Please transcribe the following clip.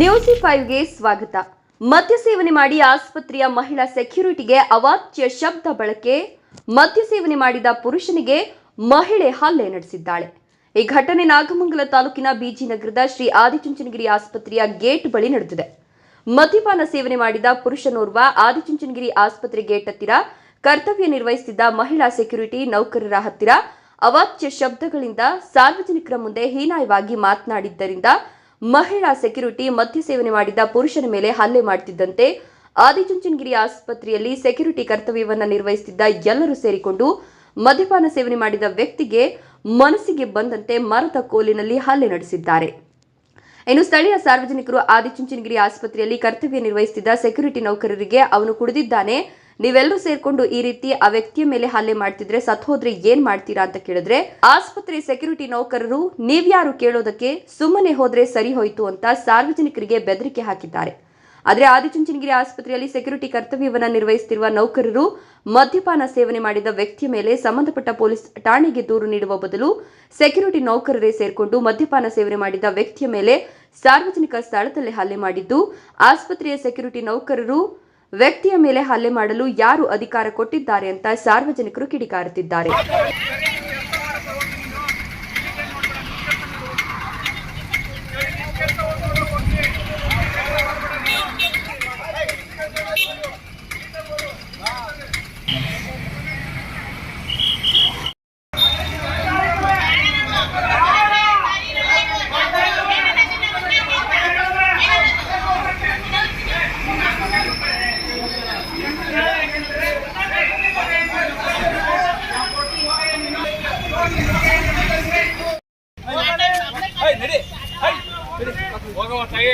News ಫೈವ್ಗೆ ಸ್ವಾಗತ. ಮದ್ಯ ಸೇವನೆ ಮಾಡಿ ಆಸ್ಪತ್ರೆಯ ಮಹಿಳಾ ಸೆಕ್ಯೂರಿಟಿಗೆ ಅವಾಚ್ಯ ಶಬ್ದ ಬಳಕೆ, ಮದ್ಯ ಸೇವನೆ ಮಾಡಿದ ಪುರುಷನಿಗೆ ಮಹಿಳೆ ಹಲ್ಲೆ ನಡೆಸಿದ್ದಾಳೆ. ಈ ಘಟನೆ ನಾಗಮಂಗಲ ತಾಲೂಕಿನ ಬಿಜಿ ನಗರದ ಶ್ರೀ ಆದಿಚುಂಚನಗಿರಿ ಆಸ್ಪತ್ರೆಯ ಗೇಟ್ ಬಳಿ ನಡೆದಿದೆ. ಮದ್ಯಪಾನ ಸೇವನೆ ಮಾಡಿದ ಪುರುಷನೋರ್ವ ಆದಿಚುಂಚನಗಿರಿ ಆಸ್ಪತ್ರೆ ಗೇಟ್ ಹತ್ತಿರ ಕರ್ತವ್ಯ ನಿರ್ವಹಿಸುತ್ತಿದ್ದ ಮಹಿಳಾ ಸೆಕ್ಯೂರಿಟಿ ನೌಕರರ ಹತ್ತಿರ ಅವಾಚ್ಯ ಶಬ್ದಗಳಿಂದ ಸಾರ್ವಜನಿಕರ ಮುಂದೆ ಹೀನಾಯವಾಗಿ ಮಾತನಾಡಿದ್ದರಿಂದ ಮಹಿಳಾ ಸೆಕ್ಯೂರಿಟಿ ಮದ್ಯ ಸೇವನೆ ಮಾಡಿದ್ದ ಪುರುಷನ ಮೇಲೆ ಹಲ್ಲೆ ಮಾಡುತ್ತಿದ್ದಂತೆ ಆದಿಚುಂಚನಗಿರಿ ಆಸ್ಪತ್ರೆಯಲ್ಲಿ ಸೆಕ್ಯೂರಿಟಿ ಕರ್ತವ್ಯವನ್ನ ನಿರ್ವಹಿಸುತ್ತಿದ್ದ ಎಲ್ಲರೂ ಸೇರಿಕೊಂಡು ಮದ್ಯಪಾನ ಸೇವನೆ ಮಾಡಿದ ವ್ಯಕ್ತಿಗೆ ಮನಸ್ಸಿಗೆ ಬಂದಂತೆ ಮರದ ಕೋಲಿನಲ್ಲಿ ಹಲ್ಲೆ ನಡೆಸಿದ್ದಾರೆ. ಇನ್ನು ಸ್ಥಳೀಯ ಸಾರ್ವಜನಿಕರು ಆದಿಚುಂಚನಗಿರಿ ಆಸ್ಪತ್ರೆಯಲ್ಲಿ ಕರ್ತವ್ಯ ನಿರ್ವಹಿಸುತ್ತಿದ್ದ ಸೆಕ್ಯೂರಿಟಿ ನೌಕರರಿಗೆ ಅವನು ಕುಡಿದಿದ್ದಾನೆ. ನೀವೆಲ್ಲರೂ ಸೇರ್ಕೊಂಡು ಈ ರೀತಿ ಆ ವ್ಯಕ್ತಿಯ ಮೇಲೆ ಹಲ್ಲೆ ಮಾಡ್ತಿದ್ರೆ ಸತ್ ಹೋದ್ರೆ ಏನ್ ಮಾಡ್ತೀರಾ ಅಂತ ಕೇಳಿದ್ರೆ, ಆಸ್ಪತ್ರೆ ಸೆಕ್ಯೂರಿಟಿ ನೌಕರರು ನೀವ್ಯಾರು ಕೇಳೋದಕ್ಕೆ ಸುಮ್ಮನೆ ಹೋದ್ರೆ ಸರಿ ಹೋಯ್ತು ಅಂತ ಸಾರ್ವಜನಿಕರಿಗೆ ಬೆದರಿಕೆ ಹಾಕಿದ್ದಾರೆ. ಆದ್ರೆ ಆದಿಚುಂಚನಗಿರಿ ಆಸ್ಪತ್ರೆಯಲ್ಲಿ ಸೆಕ್ಯೂರಿಟಿ ಕರ್ತವ್ಯವನ್ನ ನಿರ್ವಹಿಸುತ್ತಿರುವ ನೌಕರರು ಮದ್ಯಪಾನ ಸೇವನೆ ಮಾಡಿದ ವ್ಯಕ್ತಿಯ ಮೇಲೆ ಸಂಬಂಧಪಟ್ಟ ಪೊಲೀಸ್ ಠಾಣೆಗೆ ದೂರು ನೀಡುವ ಬದಲು ಸೆಕ್ಯೂರಿಟಿ ನೌಕರರೇ ಸೇರಿಕೊಂಡು ಮದ್ಯಪಾನ ಸೇವನೆ ಮಾಡಿದ ವ್ಯಕ್ತಿಯ ಮೇಲೆ ಸಾರ್ವಜನಿಕ ಸ್ಥಳದಲ್ಲೇ ಹಲ್ಲೆ ಮಾಡಿದ್ದು, ಆಸ್ಪತ್ರೆಯ ಸೆಕ್ಯೂರಿಟಿ ನೌಕರರು ವ್ಯಕ್ತಿಯ ಮೇಲೆ ಹಲ್ಲೆ ಮಾಡಲು ಯಾರು ಅಧಿಕಾರ ಕೊಟ್ಟಿದ್ದಾರೆ ಅಂತ ಸಾರ್ವಜನಿಕರು ಕಿಡಿಕಾರುತ್ತಿದ್ದಾರೆ. ಮಾಡ್ಕೊಳ್ಳಿ